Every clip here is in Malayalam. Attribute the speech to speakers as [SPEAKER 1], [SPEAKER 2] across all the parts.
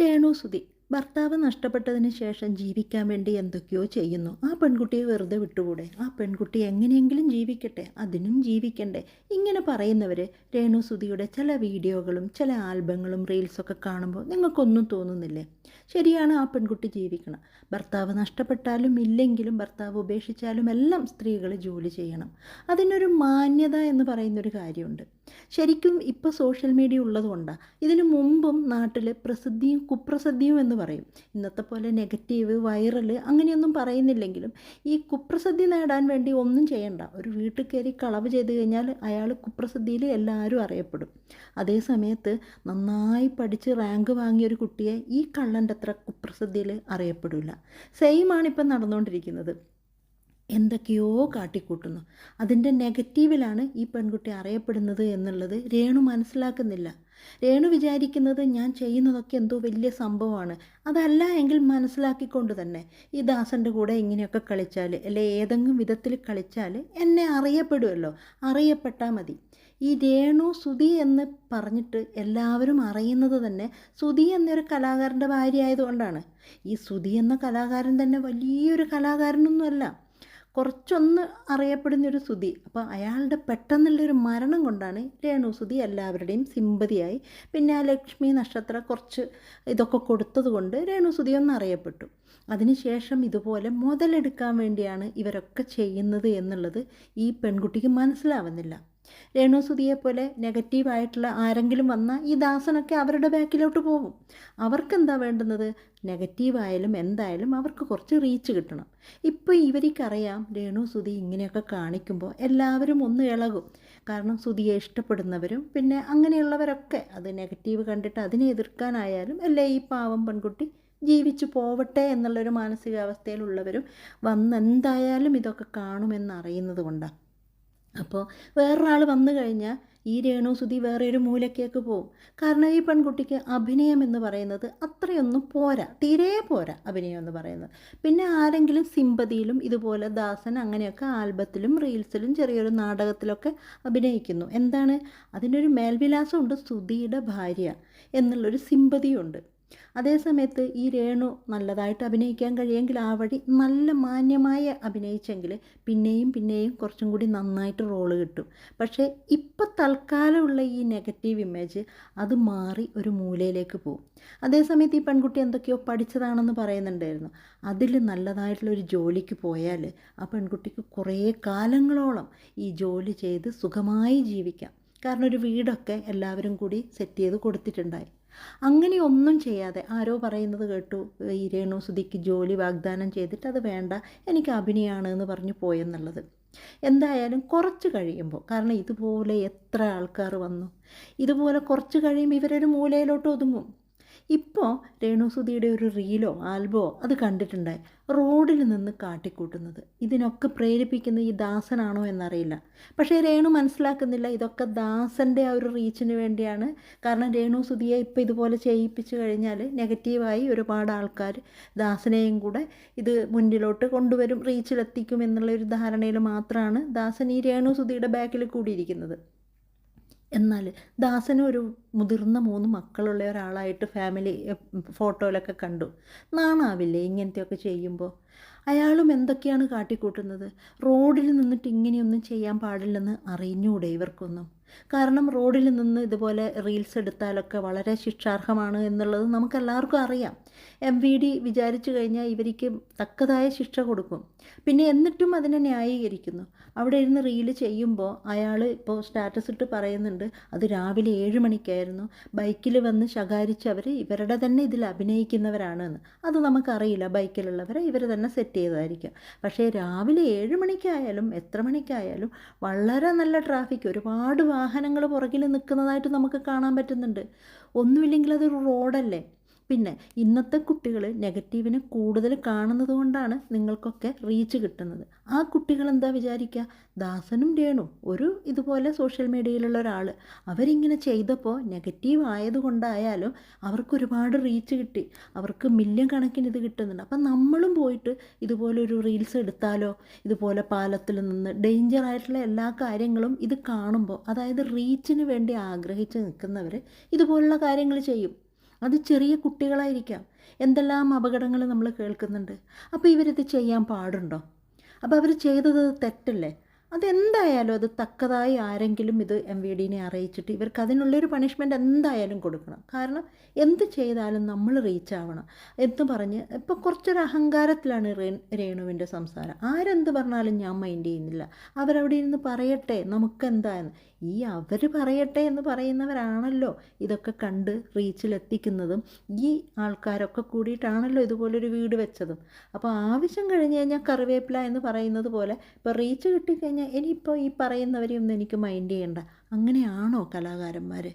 [SPEAKER 1] രേണു സുതി ഭർത്താവ് നഷ്ടപ്പെട്ടതിന് ശേഷം ജീവിക്കാൻ വേണ്ടി എന്തൊക്കെയോ ചെയ്യുന്നു. ആ പെൺകുട്ടിയെ വെറുതെ വിട്ടുകൂടെ? ആ പെൺകുട്ടി എങ്ങനെയെങ്കിലും ജീവിക്കട്ടെ? അതിനും ജീവിക്കണ്ടേ? ഇങ്ങനെ പറയുന്നവർ രേണു സുതിയുടെ ചില വീഡിയോകളും ചില ആൽബങ്ങളും റീൽസൊക്കെ കാണുമ്പോൾ നിങ്ങൾക്കൊന്നും തോന്നുന്നില്ലേ? ശരിയാണ് ആ പെൺകുട്ടി ജീവിക്കണം. ഭർത്താവ് നഷ്ടപ്പെട്ടാലും ഇല്ലെങ്കിലും ഭർത്താവ് ഉപേക്ഷിച്ചാലും എല്ലാം സ്ത്രീകൾ ജോലി ചെയ്യണം. അതിനൊരു മാന്യത എന്ന് പറയുന്നൊരു കാര്യമുണ്ട്. ശരിക്കും ഇപ്പോൾ സോഷ്യൽ മീഡിയ ഉള്ളതുകൊണ്ടാണ് ഇതിനു മുമ്പും നാട്ടിൽ പ്രസിദ്ധിയും കുപ്രസിദ്ധിയും എന്ന് പറയും. ഇന്നത്തെ പോലെ നെഗറ്റീവ് വൈറൽ അങ്ങനെയൊന്നും പറയുന്നില്ലെങ്കിലും ഈ കുപ്രസിദ്ധി നേടാൻ വേണ്ടി ഒന്നും ചെയ്യണ്ട. ഒരു വീട്ടിൽ കയറി കളവ് ചെയ്ത് കഴിഞ്ഞാൽ അയാൾ കുപ്രസിദ്ധിയിൽ എല്ലാവരും അറിയപ്പെടും. അതേ സമയത്ത് നന്നായി പഠിച്ച് റാങ്ക് വാങ്ങിയ ഒരു കുട്ടിയെ ഈ കള്ളന്റെ അത്ര കുപ്രസിദ്ധിയിൽ അറിയപ്പെടില്ല സെയിമാണ് ഇപ്പം നടന്നുകൊണ്ടിരിക്കുന്നത്. എന്തൊക്കെയോ കാട്ടിക്കൂട്ടുന്നു. അതിന്റെ നെഗറ്റീവിലാണ് ഈ പെൺകുട്ടി അറിയപ്പെടുന്നത് എന്നുള്ളത് രേണു മനസ്സിലാക്കുന്നില്ല. രേണു വിചാരിക്കുന്നത് ഞാൻ ചെയ്യുന്നതൊക്കെ എന്തോ വലിയ സംഭവമാണ്. അതല്ല എങ്കിൽ മനസ്സിലാക്കിക്കൊണ്ട് തന്നെ ഈ ദാസന്റെ കൂടെ ഇങ്ങനെയൊക്കെ കളിച്ചാൽ അല്ലെ ഏതെങ്കിലും വിധത്തിൽ കളിച്ചാൽ എന്നെ അറിയപ്പെടുമല്ലോ അറിയപ്പെട്ടാൽ മതി. ഈ രേണു സുതി എന്ന് പറഞ്ഞിട്ട് എല്ലാവരും അറിയുന്നത് തന്നെ സുതി എന്നൊരു കലാകാരന്റെ ഭാര്യ ആയതുകൊണ്ടാണ്. ഈ സുതി എന്ന കലാകാരൻ തന്നെ വലിയൊരു കലാകാരനൊന്നുമല്ല. കുറച്ചൊന്ന് അറിയപ്പെടുന്നൊരു സുതി അപ്പോൾ അയാളുടെ പെട്ടെന്നുള്ളൊരു മരണം കൊണ്ടാണ് രേണു സുധി എല്ലാവരുടെയും സിമ്പതിയായി. പിന്നെ ആ ലക്ഷ്മി നക്ഷത്ര കുറച്ച് ഇതൊക്കെ കൊടുത്തത് കൊണ്ട് രേണു സുധി ഒന്ന് അറിയപ്പെട്ടു. അതിനുശേഷം ഇതുപോലെ മുതലെടുക്കാൻ വേണ്ടിയാണ് ഇവരൊക്കെ ചെയ്യുന്നത് എന്നുള്ളത് ഈ പെൺകുട്ടിക്ക് മനസ്സിലാവുന്നില്ല. രേണുസുതിയെ പോലെ നെഗറ്റീവായിട്ടുള്ള ആരെങ്കിലും വന്നാൽ ഈ ദാസനൊക്കെ അവരുടെ ബാക്കിലോട്ട് പോകും. അവർക്കെന്താ വേണ്ടുന്നത്? നെഗറ്റീവായാലും എന്തായാലും അവർക്ക് കുറച്ച് റീച്ച് കിട്ടണം. ഇപ്പോൾ ഇവർക്കറിയാം രേണു സുതി ഇങ്ങനെയൊക്കെ കാണിക്കുമ്പോൾ എല്ലാവരും ഒന്ന് ഇളകും. കാരണം സുതിയെ ഇഷ്ടപ്പെടുന്നവരും പിന്നെ അങ്ങനെയുള്ളവരൊക്കെ അത് നെഗറ്റീവ് കണ്ടിട്ട് അതിനെ എതിർക്കാനായാലും അല്ലേ ഈ പാവം പെൺകുട്ടി ജീവിച്ചു പോവട്ടെ എന്നുള്ളൊരു മാനസികാവസ്ഥയിലുള്ളവരും വന്നെന്തായാലും ഇതൊക്കെ കാണുമെന്ന് അറിയുന്നത് കൊണ്ടാണ് അപ്പോൾ വേറൊരാൾ വന്നു കഴിഞ്ഞാൽ ഈ രേണുസുതി വേറെ ഒരു മൂലക്കേക്ക് പോവും. കാരണം ഈ പെൺകുട്ടിക്ക് അഭിനയം എന്ന് പറയുന്നത് അത്രയൊന്നും പോരാ. തീരെ പോരാ അഭിനയം എന്ന് പറയുന്നത്. പിന്നെ ആരെങ്കിലും സിമ്പതിയിലും ഇതുപോലെ ദാസൻ അങ്ങനെയൊക്കെ ആൽബത്തിലും റീൽസിലും ചെറിയൊരു നാടകത്തിലൊക്കെ അഭിനയിക്കുന്നു. എന്താണ്? അതിനൊരു മേൽവിലാസമുണ്ട് സുധിയുടെ ഭാര്യ എന്നുള്ളൊരു സിമ്പതിയുണ്ട്. അതേസമയത്ത് ഈ രേണു നല്ലതായിട്ട് അഭിനയിക്കാൻ കഴിയുമെങ്കിൽ ആ വഴി നല്ല മാന്യമായ അഭിനയിച്ചെങ്കിൽ പിന്നെയും പിന്നെയും കുറച്ചും കൂടി നന്നായിട്ട് റോൾ കിട്ടും. പക്ഷേ ഇപ്പം തൽക്കാലമുള്ള ഈ നെഗറ്റീവ് ഇമേജ് അത് മാറി ഒരു മൂലയിലേക്ക് പോകും. അതേസമയത്ത് ഈ പെൺകുട്ടി എന്തൊക്കെയോ പഠിച്ചതാണെന്ന് പറയുന്നുണ്ടായിരുന്നു. അതിൽ നല്ലതായിട്ടുള്ളൊരു ജോലിക്ക് പോയാൽ ആ പെൺകുട്ടിക്ക് കുറേ കാലങ്ങളോളം ഈ ജോലി ചെയ്ത് സുഖമായി ജീവിക്കാം. കാരണം ഒരു വീടൊക്കെ എല്ലാവരും കൂടി സെറ്റ് ചെയ്ത് കൊടുത്തിട്ടുണ്ടായി. അങ്ങനെ ഒന്നും ചെയ്യാതെ ആരോ പറയുന്നത് കേട്ടു ഈ രേണു സുധിക്ക് ജോലി വാഗ്ദാനം ചെയ്തിട്ട് അത് വേണ്ട എനിക്ക് അഭിനയമാണ് എന്ന് പറഞ്ഞു പോയെന്നുള്ളത്. എന്തായാലും കുറച്ച് കഴിയുമ്പോൾ കാരണം ഇതുപോലെ എത്ര ആൾക്കാർ വന്നു ഇതുപോലെ കുറച്ച് കഴിയുമ്പോൾ ഇവരൊരു മൂലയിലോട്ട് ഒതുങ്ങും. ഇപ്പോൾ രേണുസുതിയുടെ ഒരു റീലോ ആൽബോ അത് കണ്ടിട്ടുണ്ടായി. റോഡിൽ നിന്ന് കാട്ടിക്കൂട്ടുന്നത്. ഇതിനൊക്കെ പ്രേരിപ്പിക്കുന്ന ഈ ദാസനാണോ എന്നറിയില്ല. പക്ഷേ രേണു മനസ്സിലാക്കുന്നില്ല ഇതൊക്കെ ദാസന്റെ ആ ഒരു റീച്ചിന് വേണ്ടിയാണ്. കാരണം രേണുസുതിയെ ഇപ്പോൾ ഇതുപോലെ ചെയ്യിപ്പിച്ചു കഴിഞ്ഞാൽ നെഗറ്റീവായി ഒരുപാട് ആൾക്കാർ ദാസനെയും കൂടെ ഇത് മുന്നിലോട്ട് കൊണ്ടുവരും റീച്ചിലെത്തിക്കും എന്നുള്ള ഒരു ധാരണയിൽ മാത്രമാണ് ദാസൻ ഈ രേണുസുതിയുടെ ബാക്കിൽ കൂടിയിരിക്കുന്നത്. എന്നാൽ ദാസന് ഒരു മുതിർന്ന മൂന്ന് മക്കളുള്ള ഒരാളായിട്ട് ഫാമിലി ഫോട്ടോയിലൊക്കെ കണ്ടു. നാണാവില്ലേ ഇങ്ങനത്തെയൊക്കെ ചെയ്യുമ്പോൾ അയാളും എന്തൊക്കെയാണ് കാട്ടിക്കൂട്ടുന്നത്? റോഡിൽ നിന്നിട്ട് ഇങ്ങനെയൊന്നും ചെയ്യാൻ പാടില്ലെന്ന് അറിഞ്ഞൂടെ ഇവർക്കൊന്നും? കാരണം റോഡിൽ നിന്ന് ഇതുപോലെ റീൽസ് എടുത്താലൊക്കെ വളരെ ശിക്ഷാർഹമാണ് എന്നുള്ളത് നമുക്കെല്ലാവർക്കും അറിയാം. എം വി ഡി വിചാരിച്ചു കഴിഞ്ഞാൽ ഇവർക്ക് തക്കതായ ശിക്ഷ കൊടുക്കും. പിന്നെ എന്നിട്ടും അതിനെ ന്യായീകരിക്കുന്നു. അവിടെ ഇരുന്ന് റീൽ ചെയ്യുമ്പോൾ അയാൾ ഇപ്പോൾ സ്റ്റാറ്റസ് ഇട്ട് പറയുന്നുണ്ട് അത് രാവിലെ ഏഴ് മണിക്കായിരുന്നു. ബൈക്കിൽ വന്ന് ശകാരിച്ചവർ ഇവരുടെ തന്നെ ഇതിൽ അഭിനയിക്കുന്നവരാണ് എന്ന് അത് നമുക്കറിയില്ല. ബൈക്കിലുള്ളവരെ ഇവർ തന്നെ സെറ്റ് ചെയ്തതായിരിക്കും. പക്ഷേ രാവിലെ ഏഴ് മണിക്കായാലും എത്ര മണിക്കായാലും വളരെ നല്ല ട്രാഫിക്. ഒരുപാട് വാഹനങ്ങൾ പുറകിൽ നിൽക്കുന്നതായിട്ട് നമുക്ക് കാണാൻ പറ്റുന്നുണ്ട്. ഒന്നുമില്ലെങ്കിൽ അതൊരു റോഡല്ലേ? പിന്നെ ഇന്നത്തെ കുട്ടികൾ നെഗറ്റീവിനെ കൂടുതൽ കാണുന്നത് കൊണ്ടാണ് നിങ്ങൾക്കൊക്കെ റീച്ച് കിട്ടുന്നത്. ആ കുട്ടികൾ എന്താ വിചാരിക്കുക ദാസനും രേണു ഒരു ഇതുപോലെ സോഷ്യൽ മീഡിയയിലുള്ള ഒരാൾ അവരിങ്ങനെ ചെയ്തപ്പോൾ നെഗറ്റീവ് ആയതുകൊണ്ടായാലും അവർക്ക് ഒരുപാട് റീച്ച് കിട്ടി. അവർക്ക് മില്യൺ കണക്കിന് ഇത് കിട്ടുന്നുണ്ട്. അപ്പം നമ്മളും പോയിട്ട് ഇതുപോലെ ഒരു റീൽസ് എടുത്താലോ? ഇതുപോലെ പാലത്തിൽ നിന്ന് ഡേഞ്ചർ ആയിട്ടുള്ള എല്ലാ കാര്യങ്ങളും ഇത് കാണുമ്പോൾ അതായത് റീച്ചിന് വേണ്ടി ആഗ്രഹിച്ച് നിൽക്കുന്നവർ ഇതുപോലുള്ള കാര്യങ്ങൾ ചെയ്യും. അത് ചെറിയ കുട്ടികളായിരിക്കാം. എന്തെല്ലാം അപകടങ്ങൾ നമ്മൾ കേൾക്കുന്നുണ്ട്. അപ്പോൾ ഇവരിത് ചെയ്യാൻ പാടുണ്ടോ? അപ്പോൾ അവർ ചെയ്തത് തെറ്റല്ലേ? അതെന്തായാലും അത് തക്കതായി ആരെങ്കിലും ഇത് എം വി ഡിനെ അറിയിച്ചിട്ട് ഇവർക്ക് അതിനുള്ളൊരു പണിഷ്മെന്റ് എന്തായാലും കൊടുക്കണം. കാരണം എന്ത് ചെയ്താലും നമ്മൾ റീച്ച് ആവണം. എന്ന് പറഞ്ഞ് ഇപ്പോൾ കുറച്ചൊരു അഹങ്കാരത്തിലാണ് രേണുവിന്റെ സംസാരം. ആരെന്ത് പറഞ്ഞാലും ഞാൻ മൈൻഡ് ചെയ്യുന്നില്ല. അവരവിടെ ഇരുന്ന് പറയട്ടെ നമുക്കെന്താന്ന് ഈ അവർ പറയട്ടെ എന്ന് പറയുന്നവരാണല്ലോ. ഇതൊക്കെ കണ്ട് റീച്ചിലെത്തിക്കുന്നതും ഈ ആൾക്കാരൊക്കെ കൂടിയിട്ടാണല്ലോ ഇതുപോലൊരു വീട് വെച്ചതും. അപ്പോൾ ആവശ്യം കഴിഞ്ഞ് കഴിഞ്ഞാൽ കറിവേപ്പില എന്ന് പറയുന്നത് പോലെ ഇപ്പോൾ റീച്ച് കിട്ടിക്കഴിഞ്ഞാൽ ഇനിയിപ്പോൾ ഈ പറയുന്നവരെയൊന്നും എനിക്ക് മൈൻഡ് ചെയ്യണ്ട. അങ്ങനെയാണോ കലാകാരന്മാർ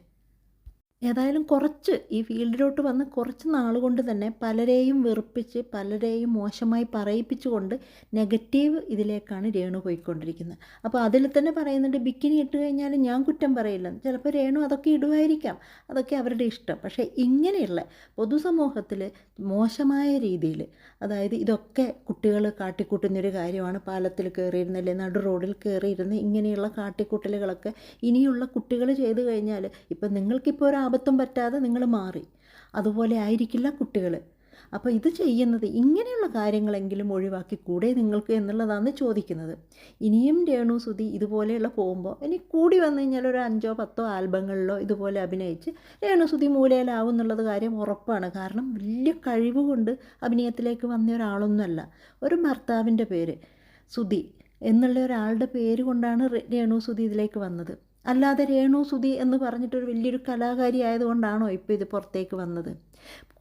[SPEAKER 1] ഏതായാലും കുറച്ച് ഈ ഫീൽഡിലോട്ട് വന്ന് കുറച്ച് നാൾ കൊണ്ട് തന്നെ പലരെയും വെറുപ്പിച്ച് പലരെയും മോശമായി പറയിപ്പിച്ചുകൊണ്ട് നെഗറ്റീവ് ഇതിലേക്കാണ് രേണു പോയിക്കൊണ്ടിരിക്കുന്നത്. അപ്പോൾ അതിൽ തന്നെ പറയുന്നുണ്ട് ബിക്കിനി ഇട്ട് കഴിഞ്ഞാൽ ഞാൻ കുറ്റം പറയില്ല. ചിലപ്പോൾ രേണു അതൊക്കെ ഇടുമായിരിക്കാം. അതൊക്കെ അവരുടെ ഇഷ്ടം. പക്ഷേ ഇങ്ങനെയുള്ള പൊതുസമൂഹത്തിൽ മോശമായ രീതിയിൽ അതായത് ഇതൊക്കെ കുട്ടികൾ കാട്ടിക്കൂട്ടുന്നൊരു കാര്യമാണ്. പാലത്തിൽ കയറിയിരുന്നല്ലേ നടു റോഡിൽ കയറിയിരുന്ന് ഇങ്ങനെയുള്ള കാട്ടിക്കൂട്ടലുകളൊക്കെ ഇനിയുള്ള കുട്ടികൾ ചെയ്തു കഴിഞ്ഞാൽ ഇപ്പം നിങ്ങൾക്കിപ്പോൾ ഒരു ആപത്തും പറ്റാതെ നിങ്ങൾ മാറി. അതുപോലെ ആയിരിക്കില്ല കുട്ടികൾ. അപ്പോൾ ഇത് ചെയ്യുന്നത് ഇങ്ങനെയുള്ള കാര്യങ്ങളെങ്കിലും ഒഴിവാക്കി കൂടെ നിങ്ങൾക്ക് എന്നുള്ളതാണ് ചോദിക്കുന്നത്. ഇനിയും രേണു സുതി ഇതുപോലെയുള്ള പോകുമ്പോൾ ഇനി കൂടി വന്നു കഴിഞ്ഞാൽ ഒരു അഞ്ചോ പത്തോ ആൽബങ്ങളിലോ ഇതുപോലെ അഭിനയിച്ച് രേണു സുതി മൂലയിലാവും എന്നുള്ളത് കാര്യം ഉറപ്പാണ്. കാരണം വലിയ കഴിവ് കൊണ്ട് അഭിനയത്തിലേക്ക് വന്ന ഒരാളൊന്നുമല്ല ഒരു ഭർത്താവിന്റെ പേര് സുതി എന്നുള്ള ഒരാളുടെ പേര് കൊണ്ടാണ് രേണു സുതി ഇതിലേക്ക് വന്നത്. അല്ലാതെ രേണു സുധി എന്ന് പറഞ്ഞിട്ടൊരു വലിയൊരു കലാകാരി ആയതുകൊണ്ടാണോ ഇപ്പോൾ ഇത് പുറത്തേക്ക് വന്നത്?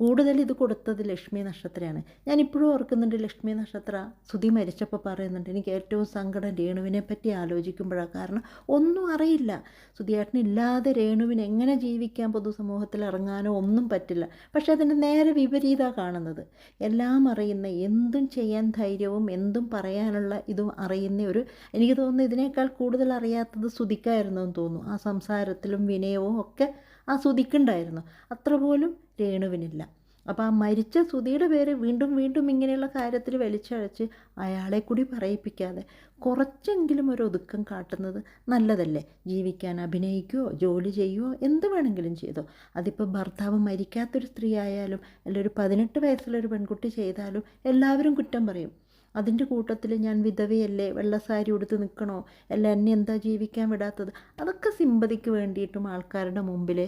[SPEAKER 1] കൂടുതൽ ഇത് കൊടുത്തത് ലക്ഷ്മി നക്ഷത്രയാണ്. ഞാൻ ഇപ്പോഴും ഓർക്കുന്നുണ്ട് ലക്ഷ്മി നക്ഷത്ര സുധി മരിച്ചപ്പോൾ പറയുന്നുണ്ട് എനിക്ക് ഏറ്റവും സങ്കടം രേണുവിനെ പറ്റി ആലോചിക്കുമ്പോഴാണ് കാരണം ഒന്നും അറിയില്ല. സുധിയേട്ടൻ ഇല്ലാതെ രേണുവിന് എങ്ങനെ ജീവിക്കാൻ പൊതുസമൂഹത്തിൽ ഇറങ്ങാനോ ഒന്നും പറ്റില്ല. പക്ഷേ അതിന്റെ നേരെ വിപരീതമാണ് കാണുന്നത്. എല്ലാം അറിയുന്ന എന്തും ചെയ്യാൻ ധൈര്യവും എന്തും പറയാനുള്ള ഇതും അറിയുന്ന ഒരു എനിക്ക് തോന്നുന്നു ഇതിനേക്കാൾ കൂടുതൽ അറിയാത്തത് സുധിക്കായിരുന്നു എന്ന് തോന്നുന്നു. ആ സംസാരത്തിലും വിനയവും ഒക്കെ ആ സുധിക്കുണ്ടായിരുന്നു അത്ര പോലും രേണുവിനില്ല. അപ്പോൾ ആ മരിച്ച സുധിയുടെ പേര് വീണ്ടും വീണ്ടും ഇങ്ങനെയുള്ള കാര്യത്തിൽ വലിച്ചഴച്ച് അയാളെ കൂടി പറയിപ്പിക്കാതെ കുറച്ചെങ്കിലും ഒരു ഒതുക്കം കാട്ടുന്നത് നല്ലതല്ലേ? ജീവിക്കാൻ അഭിനയിക്കുകയോ ജോലി ചെയ്യുകയോ എന്ത് വേണമെങ്കിലും ചെയ്തോ? അതിപ്പോൾ ഭർത്താവ് മരിക്കാത്തൊരു സ്ത്രീ ആയാലും അല്ല ഒരു പതിനെട്ട് വയസ്സുള്ളൊരു പെൺകുട്ടി ചെയ്താലും എല്ലാവരും കുറ്റം പറയും. അതിന്റെ കൂട്ടത്തിൽ ഞാൻ വിധവയല്ലേ വെള്ളസാരി ഉടുത്ത് നിൽക്കണോ അല്ല എന്നെ എന്താ ജീവിക്കാൻ വിടാത്തത്? അതൊക്കെ സിമ്പതിക്ക് വേണ്ടിയിട്ടും ആൾക്കാരുടെ മുമ്പിൽ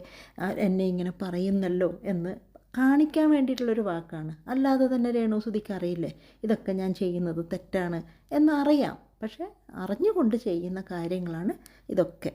[SPEAKER 1] എന്നെ ഇങ്ങനെ പറയുന്നല്ലോ എന്ന് കാണിക്കാൻ വേണ്ടിയിട്ടുള്ളൊരു വാക്കാണ്. അല്ലാതെ തന്നെ രേണുസുതിക്ക് അറിയില്ലേ ഇതൊക്കെ ഞാൻ ചെയ്യുന്നത് തെറ്റാണ് എന്നറിയാം. പക്ഷേ അറിഞ്ഞുകൊണ്ട് ചെയ്യുന്ന കാര്യങ്ങളാണ് ഇതൊക്കെ.